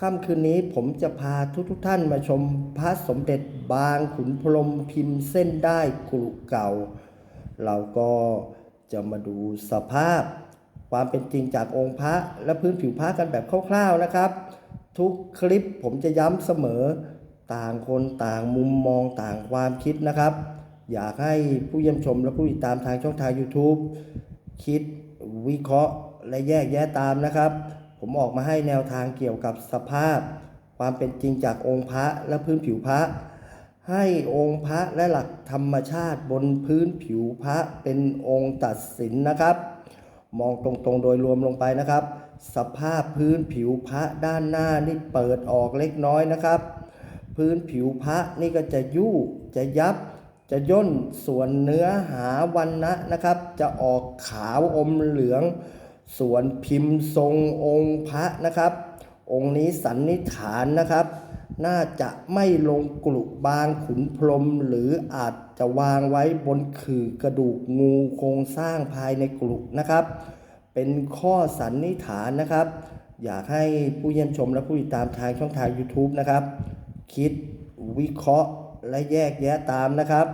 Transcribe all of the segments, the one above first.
ค่ำคืนนี้ผมจะพาทุกทท่านมาชมพระสมเด็จบางขุนพรมพิมพ์เส้นได้กรุเก่า เราก็จะมาดูสภาพ ความเป็นจริงจากองค์พระและพื้นผิวพระกันแบบคร่าวๆนะครับ ทุกคลิปผมจะย้ำเสมอต่างคนต่างมุมมองต่างความคิดนะครับ อยากให้ผู้เยี่ยมชมและผู้ติดตามทางช่องทาง YouTube คิดวิเคราะห์และแยกแยะตามนะครับ ผมออกมาให้แนวทางเกี่ยวกับสภาพ ความเป็นจริงจากองค์พระและพื้นผิวพระ ให้องค์พระและหลักธรรมชาติบนพื้นผิวพระเป็นองค์ตัดสินนะครับ มองตรงๆโดยรวมลงไปนะครับ สภาพพื้นผิวพระด้านหน้านี่เปิดออกเล็กน้อยนะครับ พื้นผิวพระนี่ก็จะยู่จะยับจะย่นส่วนเนื้อหาวันนะนะครับ จะออกขาวอมเหลือง ส่วนพิมพ์ทรงองค์พระนะครับ องค์นี้สันนิษฐานนะครับ น่าจะไม่ลงกลุบางขุนพรมหรืออาจจะวางไว้บนขื่อกระดูกงูโครงสร้างภายในกลุนะครับ เป็นข้อสันนิษฐานนะครับ อยากให้ผู้เยี่ยมชมและผู้ติดตามทางช่องทาง YouTube นะครับ คิดวิเคราะห์และแยกแยะตามนะครับ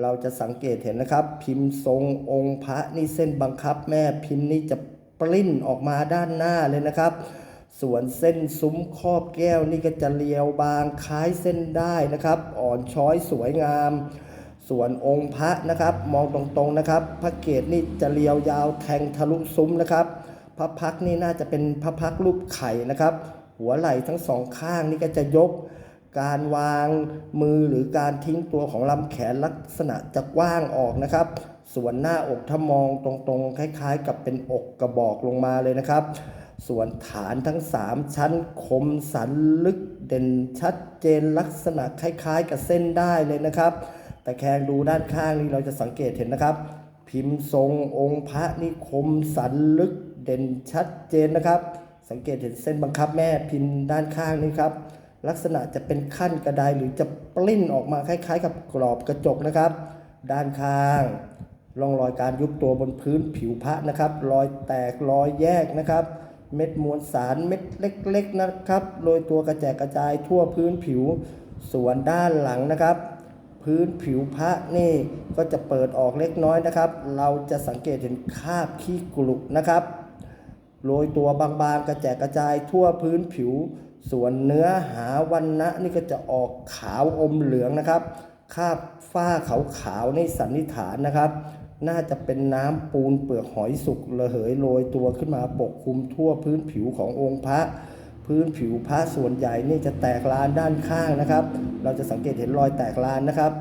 เราจะสังเกตเห็นนะครับ พิมพ์ทรงองค์พระนี่เส้นบังคับแม่พิมพ์นี่จะ ปลิ้นออกมาด้านหน้าเลยนะครับ ส่วนเส้นซุ้มครอบแก้วนี่ก็จะเรียวบางคล้ายเส้นได้นะครับ อ่อนช้อยสวยงาม ส่วนองค์พระนะครับ มองตรงๆนะครับ พระเกศนี่จะเรียวยาวแทงทะลุซุ้มนะครับ พระพักนี่น่าจะเป็นพระพักรูปไข่นะครับ หัวไหล่ทั้งสองข้างนี่ก็จะยกการวางมือหรือการทิ้งตัวของลำแขนลักษณะจะกว้างออกนะครับ ส่วนหน้าอกถ้ามองตรงๆ คล้ายๆ กับเป็นอกกระบอกลงมาเลยนะครับ ส่วนฐานทั้ง 3 ชั้นคมสันลึกเด่นชัดเจนลักษณะคล้ายๆ กับเส้นได้เลยนะครับ แต่แคงดูด้านข้างนี่เราจะสังเกตเห็นนะครับ พิมพ์ทรงองค์พระนี่คมสันลึกเด่นชัดเจนนะครับ สังเกตเห็นเส้นบังคับแม่พิมพ์ด้านข้างนี่ครับลักษณะจะเป็นขั้นกระไดหรือจะปลิ้นออกมาคล้าย ๆ กับกรอบกระจกนะครับ ด้านข้าง ร่องรอยการยุบตัวบนพื้นผิวพระนะครับ รอยแตกรอยแยกนะครับ เม็ดมวลสารเม็ดเล็กๆนะครับโรยตัวกระแจกกระจายทั่วพื้นผิวส่วนด้านหลังนะครับ พื้นผิวพระนี่ก็จะเปิดออกเล็กน้อยนะครับ เราจะสังเกตเห็นคราบขี้กลุนะครับโรยตัวบางๆกระแจกกระจายทั่วพื้นผิว ส่วนเนื้อหาวันนะนี่ก็จะออกขาวอมเหลืองนะครับคราบฝ้าขาวๆในสันนิษฐานนะครับ น่าจะเป็นน้ำปูนเปลือกหอยสุกระเหยโรยตัวขึ้นมาปกคลุมทั่วพื้นผิวขององค์พระ พื้นผิวพระส่วนใหญ่นี่จะแตกลานด้านข้างนะครับ เราจะสังเกตเห็นรอยแตกลานนะครับ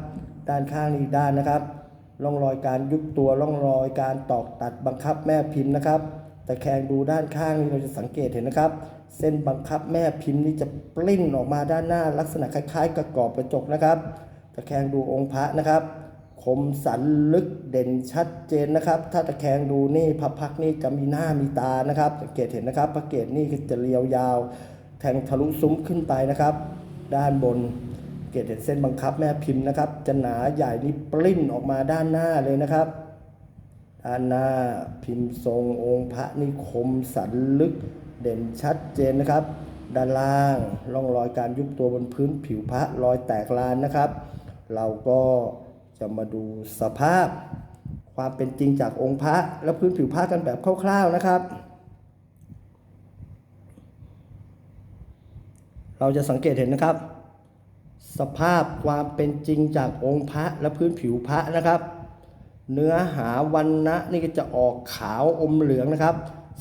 ด้านข้างนี่ด้านนะครับร่องรอยการยุบตัวร่องรอยการตอกตัดบังคับแม่พิมพ์นะครับแต่แคงดูด้านข้างนี่เราจะสังเกตเห็นนะครับ เส้นบังคับแม่พิมพ์นี่จะปลิ้นออกมาด้านหน้าลักษณะคล้ายๆกับกรอบกระจกนะครับแตะแคงดูองค์พระนะครับ คมสันลึกเด่นชัดเจนนะครับ ถ้าตะแคงดูนี่พระพักนี่จะมีหน้ามีตานะครับสังเกตเห็นนะครับ พระเกศนี่จะเรียวยาว แทงทะลุซุ้มขึ้นไปนะครับ ด้านบนเกศเห็นเส้นบังคับแม่พิมพ์นะครับ จะหนาใหญ่นี่ปลิ้นออกมาด้านหน้าเลยนะครับด้านหน้าพิมพ์ทรงองค์พระนิคมสันลึกเด่นชัดเจนนะครับ ด้านล่างร่องรอยการยุบตัวบนพื้นผิวพระรอยแตกลานนะครับ เราก็ จะมาดูสภาพความเป็นจริงจากองค์พระและพื้นผิวพระกันแบบคร่าวๆนะครับ เราจะสังเกตเห็นนะครับ สภาพความเป็นจริงจากองค์พระและพื้นผิวพระนะครับ เนื้อหาวันนะนี่ก็จะออกขาวอมเหลืองนะครับ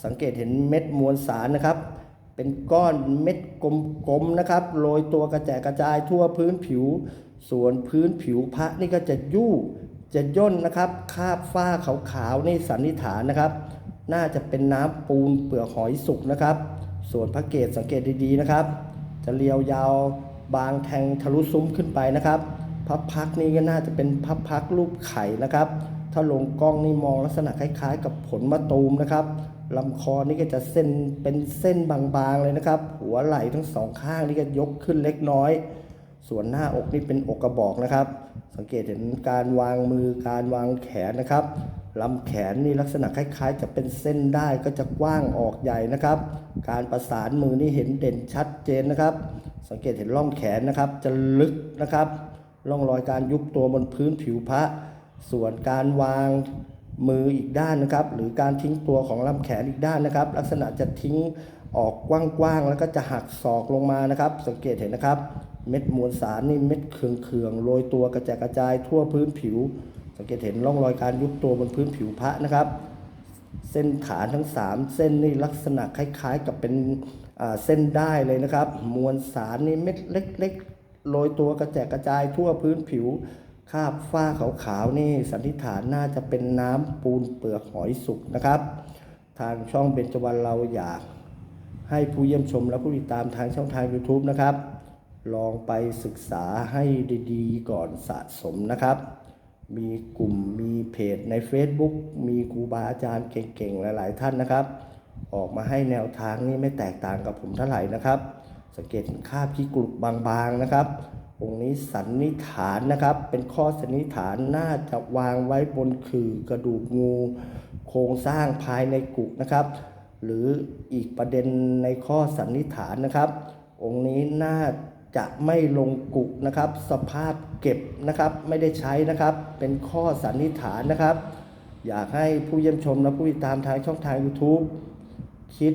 สังเกตเห็นเม็ดมวลสารนะครับ เป็นก้อนเม็ดกลมๆนะครับโรยตัวกระแจกกระจายทั่วพื้นผิว ส่วนพื้นผิวพระนี่ก็จะยู่จะย่นนะครับ คาบฝ้าขาวๆนี่สันนิษฐานนะครับ น่าจะเป็นน้ำปูนเปลือกหอยสุกนะครับ ส่วนพระเกศสังเกตดีๆนะครับ จะเรียวยาวบางแทงทะลุซุ้มขึ้นไปนะครับพับพักนี่ก็น่าจะเป็นพับพักรูปไข่นะครับ ถ้าลงกล้องนี่มองลักษณะคล้ายๆ กับผลมะตูมนะครับลำคอนี่ก็จะเส้นเป็นเส้นบางๆเลยนะครับ หัวไหล่ทั้งสองข้างนี่ก็ยกขึ้นเล็กน้อย ส่วนหน้าอกนี่เป็นอกกระบอกนะครับ สังเกตเห็นการวางมือการวางแขนนะครับลำแขนนี่ลักษณะคล้ายๆ จะเป็นเส้นได้ก็จะกว้างออกใหญ่นะครับ การประสานมือนี่เห็นเด่นชัดเจนนะครับ สังเกตเห็นร่องแขนนะครับ จะลึกนะครับร่องรอยการยุบตัวบนพื้นผิวพระ ส่วนการวางมืออีกด้านนะครับ หรือการทิ้งตัวของลำแขนอีกด้านนะครับ ลักษณะจะทิ้ง ออกกว้างๆ แล้วก็จะหักศอกลงมานะครับ สังเกตเห็นนะครับ เม็ดมวลสารนี่เม็ดเคืองๆโรยตัวกระจายกระจายทั่วพื้นผิว สังเกตเห็นร่องรอยการยุบตัวบนพื้นผิวพระนะครับ เส้นฐานทั้ง 3 เส้นนี่ลักษณะคล้ายๆ กับเป็นเส้นได้เลยนะครับ มวลสารนี่เม็ดเล็กๆโรยตัวกระแจกกระจายทั่วพื้นผิวคาบฝ้าขาวๆนี่สันนิษฐานน่าจะเป็นน้ำปูนเปลือกหอยสุกนะครับ ทางช่องเบญจวรรณเราอยาก ให้ผู้เยี่ยมชมและผู้ติดตามทางช่องทาง YouTube นะครับ ลองไปศึกษาให้ดีๆ ก่อนสะสมนะครับ มีกลุ่มมีเพจใน Facebook มีครูบาอาจารย์เก่งๆ หลายๆ ท่านนะครับ ออกมาให้แนวทางนี้ไม่แตกต่างกับผมเท่าไหร่นะครับ สังเกตคราบขี้กรุบางๆนะครับองค์นี้สันนิษฐานนะครับ เป็นข้อสันนิษฐานน่าจะวางไว้บนขื่อกระดูกงู โครงสร้างภายในกุกนะครับ หรืออีกประเด็นในข้อสันนิษฐานนะครับ องค์นี้น่าจะไม่ลงกุกนะครับ สภาพเก็บนะครับไม่ได้ใช้นะครับ เป็นข้อสันนิษฐานนะครับ อยากให้ผู้เยี่ยมชมและผู้ติดตามทางช่องทาง YouTube คิด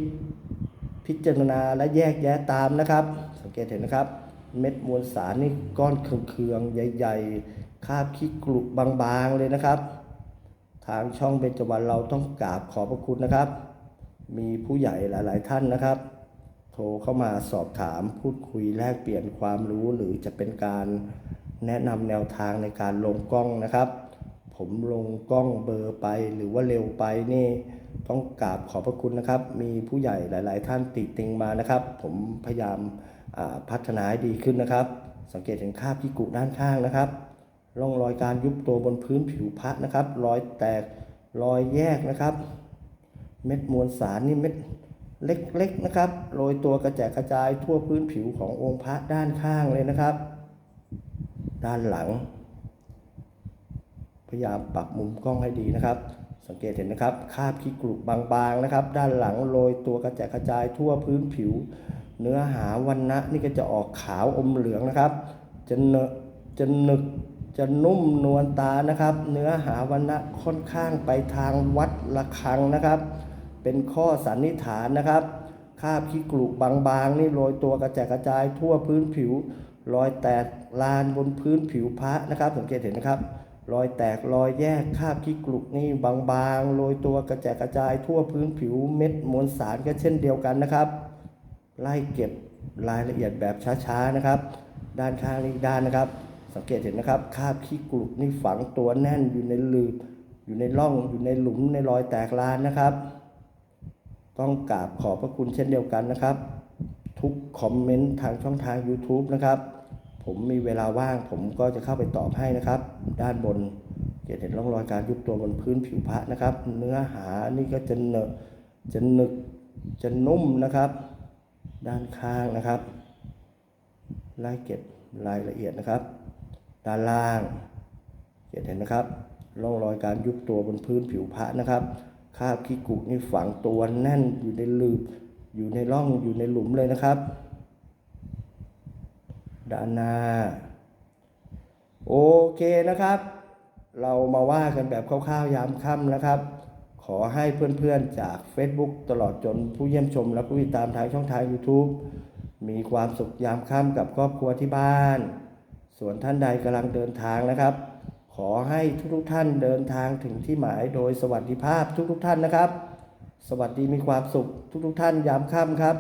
พิจารณาและแยกแยะตามนะครับ สังเกตเห็นนะครับ เม็ดมวลสารนี่ก้อนเคืองๆใหญ่ ๆ คาบขี้กรุบางๆเลยนะครับ ทางช่องเบญจวรรณเราต้องกราบขอบพระคุณนะครับ มีผู้ใหญ่หลาย ๆ ท่านนะครับ โทรเข้ามาสอบถามพูดคุยแลกเปลี่ยนความรู้หรือจะเป็นการแนะนำแนวทางในการลงกล้องนะครับ ผมลงกล้องเบอร์ไปหรือว่าเร็วไปนี่ต้องกราบขอบพระคุณนะครับ มีผู้ใหญ่หลาย ๆ ท่านติติงมานะครับ ผมพยายามาพัฒนาให้ดีขึ้นนะครับ สังเกตเห็นคราบพิกุด้านข้างนะครับ ร่องรอยการยุบตัวบนพื้นผิวพระนะครับ รอยแตกรอยแยกนะครับ เม็ดมวลสารนี่เม็ดเล็กๆนะครับ โรยตัวกระแจกกระจายทั่วพื้นผิวขององค์พระด้านข้างเลยนะครับ ด้านหลัง พยายามปรับมุมกล้องให้ดีนะครับ สังเกตเห็นนะครับคาบขี้กรุบบางๆนะครับ ด้านหลังโรยตัวกระแจกกระจายทั่วพื้นผิว เนื้อหาวันนะนี่ก็จะออกขาวอมเหลืองนะครับ จะเนะจะหนึกจะนุ่มนวลตานะครับ เนื้อหาวันนะค่อนข้างไปทางวัดระฆังนะครับ เป็นข้อสันนิษฐานนะครับคราบขี้กรุบางๆ นี่โรยตัวกระแจกกระจายทั่วพื้นผิว รอยแตกลานบนพื้นผิวพระนะครับ สังเกตเห็นนะครับ รอยแตกรอยแยกคราบขี้กรุนี่บางๆ โรยตัวกระแจกกระจายทั่วพื้นผิวเม็ดมวลสารก็เช่นเดียวกันนะครับ ไล่เก็บรายละเอียดแบบช้าๆนะครับ ด้านข้างนี้อีกด้านนะครับ สังเกตเห็นนะครับคราบขี้กรุนี่ฝังตัวแน่นอยู่ในลืบอยู่ในร่องอยู่ในหลุมในรอยแตกลานนะครับ ต้องกราบขอบพระคุณเช่นเดียวกันนะครับ ทุกคอมเมนต์ทางช่องทาง YouTube นะครับ ผมมีเวลาว่างผมก็จะเข้าไปตอบให้นะครับ ด้านบนจะเห็นร่องรอยการยุบตัวบนพื้นผิวพระนะครับ เนื้อหานี่ก็จะเนอะจะหนึกจะนุ่มนะครับ ด้านข้างนะครับไล่เก็บรายละเอียดนะครับ ด้านล่างเห็นนะครับร่องรอยการยุบตัวบนพื้นผิวพระนะครับ คาบขี้กุนี่ฝังตัวแน่นอยู่ในลืบอยู่ในร่องอยู่ในหลุมเลยนะครับด้านหน้าโอเคนะครับ เรามาว่ากันแบบคร่าวๆยามค่ำนะครับ ขอให้เพื่อนๆจาก Facebook ตลอดจนผู้เยี่ยมชม และผู้ติดตามทางช่องทาง YouTube มีความสุขยามค่ำกับครอบครัวที่บ้าน ส่วนท่านใดกำลังเดินทางนะครับ ขอให้ทุกๆท่านเดินทางถึงที่หมายโดยสวัสดิภาพทุกๆท่านนะครับ สวัสดีมีความสุขทุกๆท่านยามค่ำครับ